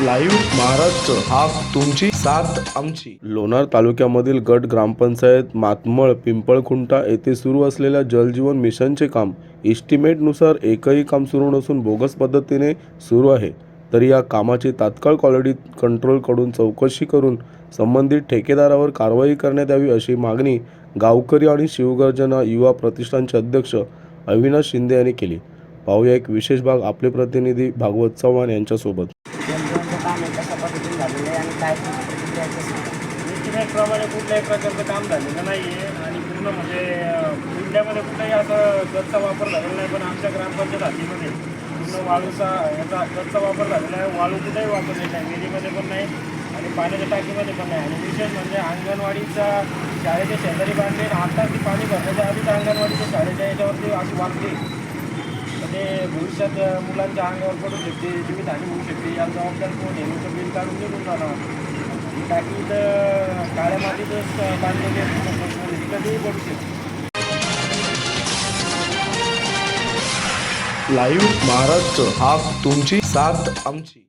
Live Maharashtra हा तुमची साथ आमची. लोणार तालुक्यामधील गट ग्रामपंचायत मातमळ पिंपळखुंटा येथे सुरू असलेल्या जलजीवन मिशनचे काम इस्टिमेटनुसार एकही काम सुरू नसून बोगस पद्धतीने सुरू आहे. तरी या कामाची तात्काळ क्वालिटी कंट्रोलकडून चौकशी करून संबंधित ठेकेदारावर कारवाई करण्यात यावी अशी मागणी गावकरी आणि शिवगर्जना युवा प्रतिष्ठानचे अध्यक्ष अविनाश शिंदे यांनी केली. पाहूया एक विशेष भाग आपले प्रतिनिधी भागवत चव्हाण यांच्यासोबत. काम कुठून कशा झालेलं आहे आणि काय तुमची प्रतिक्रिया आहे एस्टिमेटप्रमाणे कुठल्याही प्रकारचं काम झालेलं नाही आहे आणि पूर्ण म्हणजे अं, जिल्ह्यामध्ये कुठलाही असं गतचा वापर झालेला नाही पण आमच्या ग्रामपंचायत हद्दीमध्ये पूर्ण वाळूचा याचा गच्चा वापर झालेला आहे. वाळू कुठेही वापरलेला नाही विहिरीमध्ये पण नाही आणि पाण्याच्या टाकीमध्ये पण नाही. आणि विशेष म्हणजे अंगणवाडीचा शाळेच्या शेजारी बांधले आता ती पाणी भरण्याच्या आधीच अंगणवाडीच्या शाळेच्या याच्यावरती अशी वाढली भविष्यात मुलांच्या अंगावर पडू शकते जीवितहानी होऊ शकते या जबाबदार कोण नेहमीचं बिल काढून निघून जाणार. ही टाकी तर काळ्या मातीतच बांधलेली ही कधीही पडू शकते. लाईव्ह महाराष्ट्र हा तुमची साथ आमची.